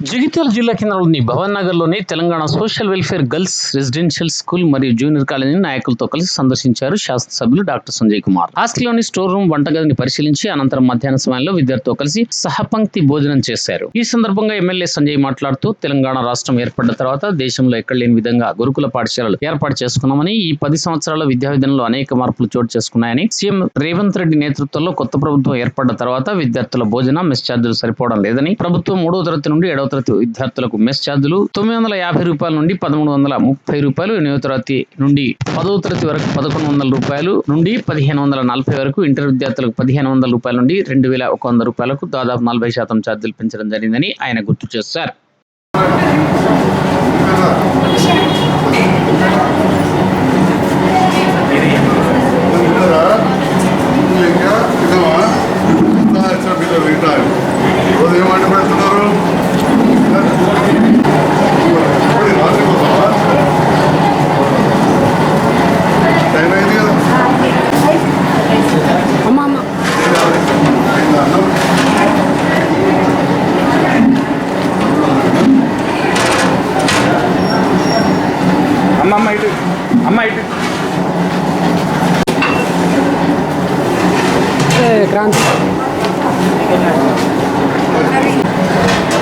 జగిత్యాల జిల్లా కేంద్రంలోని భవన్ నగర్లోని Telangana social welfare girls residential school మరియు జూనియర్ కాలేజీ నాయకులతో కలిసి సందర్శించారు శాసనసభ్యులు డాక్టర్ సంజయ్ కుమార్. హాస్టల్లోని స్టోర్ రూమ్ వంటగదిని పరిశీలించి అనంతరం మధ్యాహ్న సమయంలో విద్యార్థితో కలిసి సహపంక్తి భోజనం చేశారు. ఈ సందర్భంగా ఎమ్మెల్యే సంజయ్ మాట్లాడుతూ తెలంగాణ రాష్ట్రం ఏర్పడ్డ తర్వాత దేశంలో ఎక్కడ లేని విధంగా గురుకుల పాఠశాలలు ఏర్పాటు చేసుకున్నామని ఈ పది సంవత్సరాల విద్యా విధానంలో అనేక మార్పులు చోటు చేసుకున్నాయని సీఎం రేవంత్ రెడ్డి నేతృత్వంలో కొత్త ప్రభుత్వం ఏర్పడ్డ తర్వాత విద్యార్థుల భోజన మెస్ ఛార్జీలు సరిపోవడం లేదని ప్రభుత్వం మూడో తరగతి నుండి ఏడవ తరగతి విద్యార్థులకు మెస్ ఛార్జీలు తొమ్మిది వందల యాభై రూపాయల నుండి పదమూడు వందల ముప్పై రూపాయలు ఎనిమిదవ తరగతి నుండి పదవ తరగతి వరకు పదకొండు వందల రూపాయలు నుండి పదిహేను వందల నలభై వరకు ఇంటర్ విద్యార్థులకు పదిహేను వందల రూపాయల నుండి రెండు వేల ఒక వంద రూపాయలకు దాదాపు నలభై శాతం ఛార్జీలు పెంచడం జరిగిందని ఆయన గుర్తు చేశారు. ఇంకా పెడుతున్నారు? క్రాంతి ఇప్పుడు అమ్మ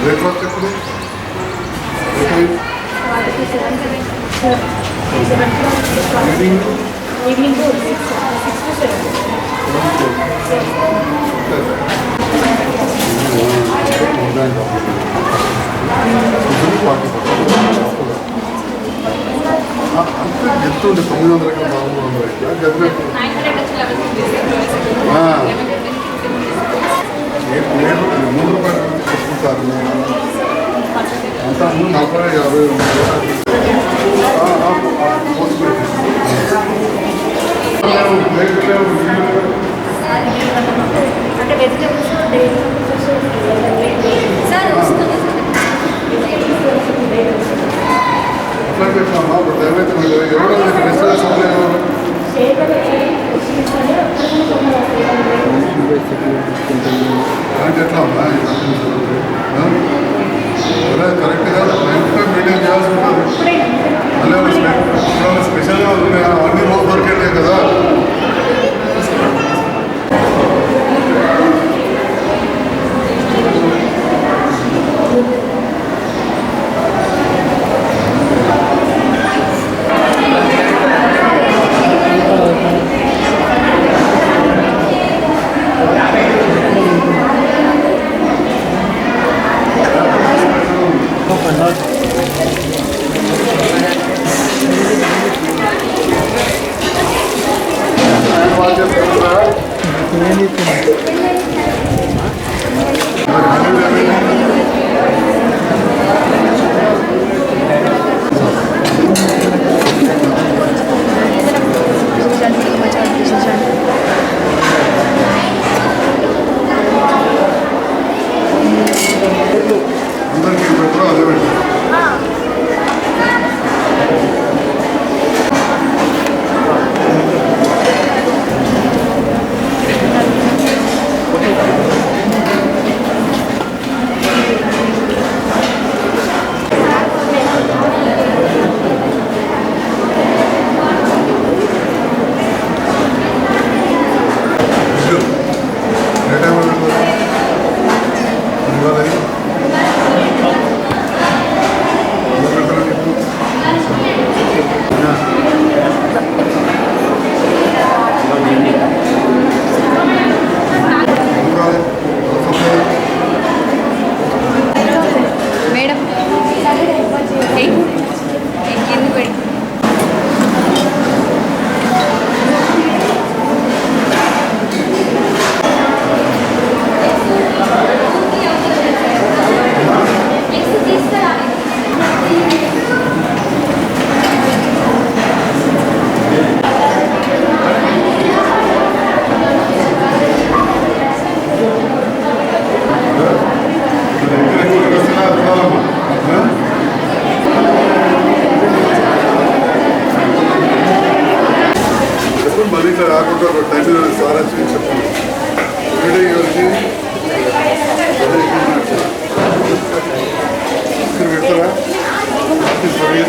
బ్రేక్ఫాస్ట్ ఎప్పుడు evening evening six six to seven అంతే చెప్తుండే తొమ్మిది వందల ఎకరం పదమూడు వందల ఎకరం తీసుకుంటారు అంతా ముందు నలభై యాభై ఆ, ఆ, ఆ, పోసిపెట్టి. Plate ఫైవ్ మెయింటైన్ చేయాల్సి ఉంటుంది మళ్ళీ ఏమైనా స్పె- ఏమైనా స్పెషల్గా ఉన్నాయి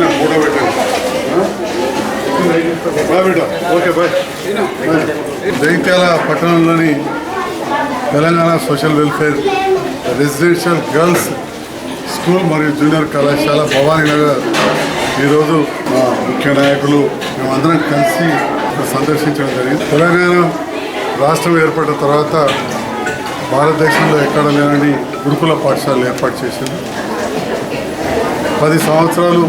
నాకు ఫోటో పెట్టండి ఓకే బాయ్. జైత్యాల పట్టణంలోని Telangana social welfare residential girls school మరియు జూనియర్ కళాశాల భవానీ నగర్. ఈరోజు మా ముఖ్య నాయకులు మేమందరం కలిసి సందర్శించడం జరిగింది. తెలంగాణ రాష్ట్రం ఏర్పడిన తర్వాత భారతదేశంలో ఎక్కడ లేనని గురుకుల పాఠశాలలు ఏర్పాటు చేసింది. పది సంవత్సరాలు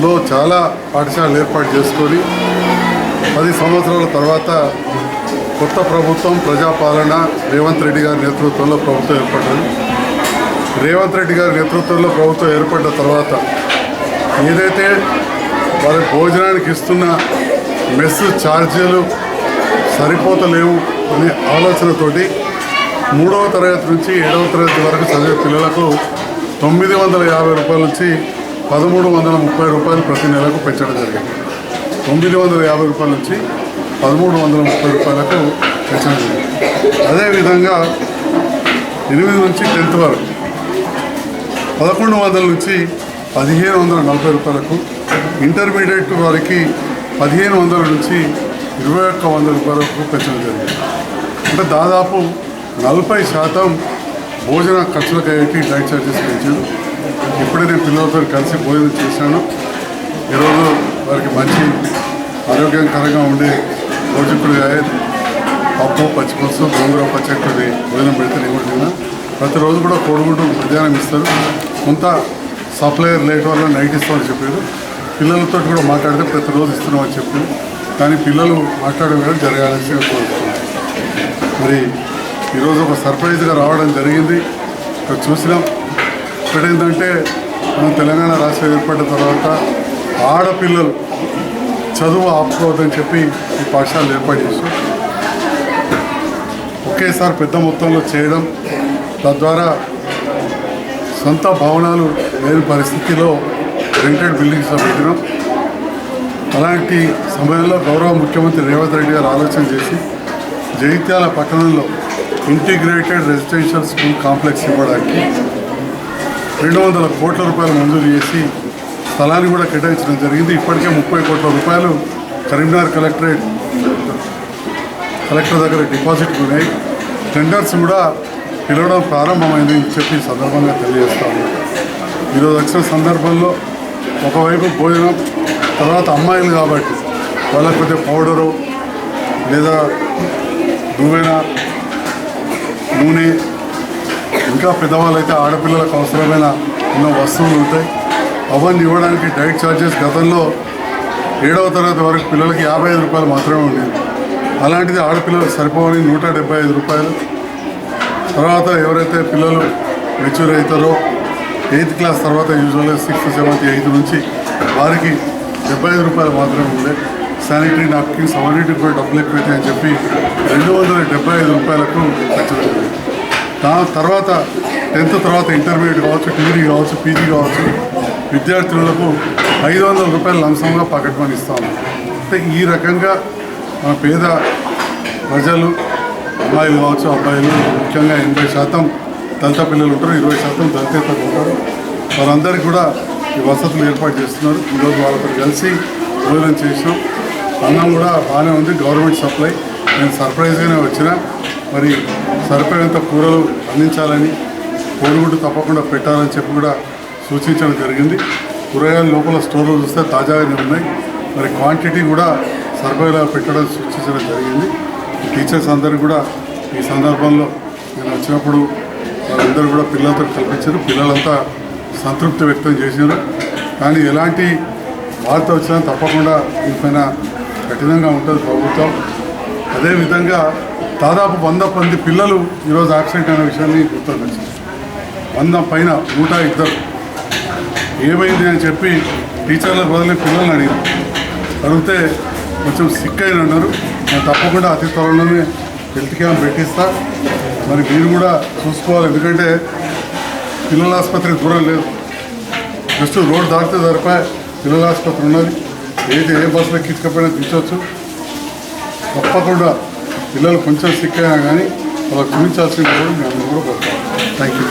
లో చాలా పాఠశాలలు ఏర్పాటు చేసుకొని పది సంవత్సరాల తర్వాత కొత్త ప్రభుత్వం ప్రజాపాలన రేవంత్ రెడ్డి గారి నేతృత్వంలో ప్రభుత్వం ఏర్పడ్డది. రేవంత్ రెడ్డి గారి నేతృత్వంలో ప్రభుత్వం ఏర్పడ్డ తర్వాత ఏదైతే వారి భోజనానికి ఇస్తున్న మెస్ ఛార్జీలు సరిపోతలేవు అనే ఆలోచనతోటి మూడవ తరగతి నుంచి ఏడవ తరగతి వరకు చదివే పిల్లలకు తొమ్మిది వందల యాభై రూపాయల నుంచి పదమూడు వందల ముప్పై రూపాయలు ప్రతి నెలకు పెంచడం జరిగింది. తొమ్మిది వందల యాభై రూపాయల నుంచి పదమూడు వందల ముప్పై రూపాయలకు పెంచడం జరిగింది. అదేవిధంగా ఎనిమిది నుంచి టెన్త్ వరకు పదకొండు వందల నుంచి పదిహేను వందల నలభై రూపాయలకు ఇంటర్మీడియట్ వారికి పదిహేను వందల నుంచి ఇరవై ఒక్క వందల రూపాయలకు పెంచడం జరిగింది. అంటే దాదాపు నలభై శాతం భోజన ఖర్చులకు అయితే డైట్ ఛార్జెస్ పెంచాను ఇప్పుడే నేను పిల్లలతో కలిసి భోజనం చేశాను. ఈరోజు వారికి మంచి ఆరోగ్యకరంగా ఉండే భోజకుడు పప్పు పచ్చిపులుసు గోంగూర పచ్చడి భోజనం పెడితే నేను కూడా ప్రతిరోజు కూడా కోడిగుడ్డు మధ్యాహ్నం ఇస్తారు. కొంత సప్లయర్ లేట్ వల్ల నైట్ ఇస్తామని చెప్పారు. పిల్లలతో కూడా మాట్లాడితే ప్రతిరోజు ఇస్తున్నామని చెప్పారు. కానీ పిల్లలు మాట్లాడడం కూడా జరగాలని మరి ఈరోజు ఒక సర్ప్రైజ్గా రావడం జరిగింది. ఇక్కడ చూసినాం. ఇక్కడ ఏంటంటే మనం తెలంగాణ రాష్ట్రం ఏర్పడిన తర్వాత ఆడపిల్లలు చదువు ఆపుకోవద్దని చెప్పి ఈ పాఠశాలలు ఏర్పాటు చేసాం ఒకేసారి పెద్ద మొత్తంలో చేయడం తద్వారా సొంత భవనాలు లేని పరిస్థితిలో రెంటెడ్ బిల్డింగ్స్లో పెట్టినాం. అలాంటి సమయంలో గౌరవ ముఖ్యమంత్రి రేవంత్ రెడ్డి గారు ఆలోచన చేసి జగిత్యాల పట్టణంలో ఇంటిగ్రేటెడ్ రెసిడెన్షియల్ స్కూల్ కాంప్లెక్స్ ఇవ్వడానికి రెండు వందల కోట్ల రూపాయలు మంజూరు చేసి స్థలాన్ని కూడా కేటాయించడం జరిగింది. ఇప్పటికే ముప్పై కోట్ల రూపాయలు కరీంనగర్ కలెక్టరేట్ కలెక్టర్ దగ్గర డిపాజిట్ ఉన్నాయి. టెండర్స్ కూడా పిలవడం ప్రారంభమైంది అని చెప్పి సందర్భంగా తెలియజేస్తాము. ఈరోజు వచ్చిన సందర్భంలో ఒకవైపు భోజనం తర్వాత అమ్మాయిలు కాబట్టి వాళ్ళకి కొద్దిగా పౌడరు లేదా నువ్వైనా నూనె. ఇంకా పెద్దవాళ్ళు అయితే ఆడపిల్లలకు అవసరమైన ఎన్నో వస్తువులు ఉంటాయి. అవన్నీ ఇవ్వడానికి డైట్ ఛార్జెస్ గతంలో ఏడవ తరగతి వరకు పిల్లలకి యాభై ఐదు రూపాయలు మాత్రమే ఉండేది అలాంటిది ఆడపిల్లలకు సరిపోవని నూట డెబ్బై ఐదు రూపాయలు. తర్వాత ఎవరైతే పిల్లలు మెచ్యూర్ అవుతారో ఎయిత్ క్లాస్ తర్వాత యూజువల్గా సిక్స్త్ సెవెంత్ ఎయిత్ నుంచి వారికి డెబ్బై ఐదు రూపాయలు మాత్రమే ఉండే. శానిటరీ నాప్కిన్స్ అవన్నిటికి కూడా డబ్బులు ఎక్కువైతే అని చెప్పి రెండు వందల డెబ్బై ఐదు రూపాయలకు ఖర్చు దాని తర్వాత టెన్త్ తర్వాత ఇంటర్మీడియట్ కావచ్చు డిగ్రీ కావచ్చు పీజీ కావచ్చు విద్యార్థులకు ఐదు వందల రూపాయలు లంసంగా పాకెట్ మనీ ఇస్తాము అంటే ఈ రకంగా మన పేద ప్రజలు అమ్మాయిలు కావచ్చు అబ్బాయిలు ముఖ్యంగా ఎనభై శాతం దళిత పిల్లలు ఉంటారు ఇరవై శాతం దళితేతలు ఉంటారు. వారందరికీ కూడా ఈ వసతులు ఏర్పాటు చేస్తున్నారు. ఈరోజు వాళ్ళతో కలిసి భోజనం చేసాం అన్నం కూడా బాగానే ఉంది గవర్నమెంట్ సప్లై. నేను సర్ప్రైజ్గానే వచ్చిన. మరి సరిపోయేంత కూరలు అందించాలని కోడిగుడ్డు తప్పకుండా పెట్టాలని చెప్పి కూడా సూచించడం జరిగింది. కూరగాయలు లోపల స్టోర్లు చూస్తే తాజాగానే ఉన్నాయి. మరి క్వాంటిటీ కూడా సరిపోయేలా పెట్టడం సూచించడం జరిగింది. టీచర్స్ అందరూ కూడా ఈ సందర్భంలో నేను వచ్చినప్పుడు వాళ్ళందరూ కూడా పిల్లలతో కల్పించారు. పిల్లలంతా సంతృప్తి వ్యక్తం చేశారు. కానీ ఎలాంటి వార్త వచ్చినా తప్పకుండా దీనిపైన కఠినంగా ఉంటుంది ప్రభుత్వం. అదేవిధంగా దాదాపు వంద మంది పిల్లలు ఈరోజు యాక్సిడెంట్ అయిన విషయాన్ని గుర్తొచ్చింది వంద పైన నూట ఇద్దరు. ఏమైంది అని చెప్పి టీచర్ల బదులు పిల్లల్ని అడిగారు. అడిగితే కొంచెం సిక్ అయిన అన్నారు నేను తప్పకుండా అతి త్వరలోనే హెల్త్ క్యాంప్ పెట్టిస్తా. మరి మీరు కూడా చూసుకోవాలి. ఎందుకంటే పిల్లల ఆసుపత్రి దూరం లేదు. జస్ట్ రోడ్ దాటితే సరిపోయి పిల్లల ఆసుపత్రి ఉన్నది. ఏది ఏ బస్సులో కిచ్చుకపోయినా తీర్చవచ్చు తప్పకుండా పిల్లలు కొంచెం సిక్ అయినా కానీ వాళ్ళకి చూపించాల్సింది కూడా మేము కూడా కోరుతాం థ్యాంక్ యూ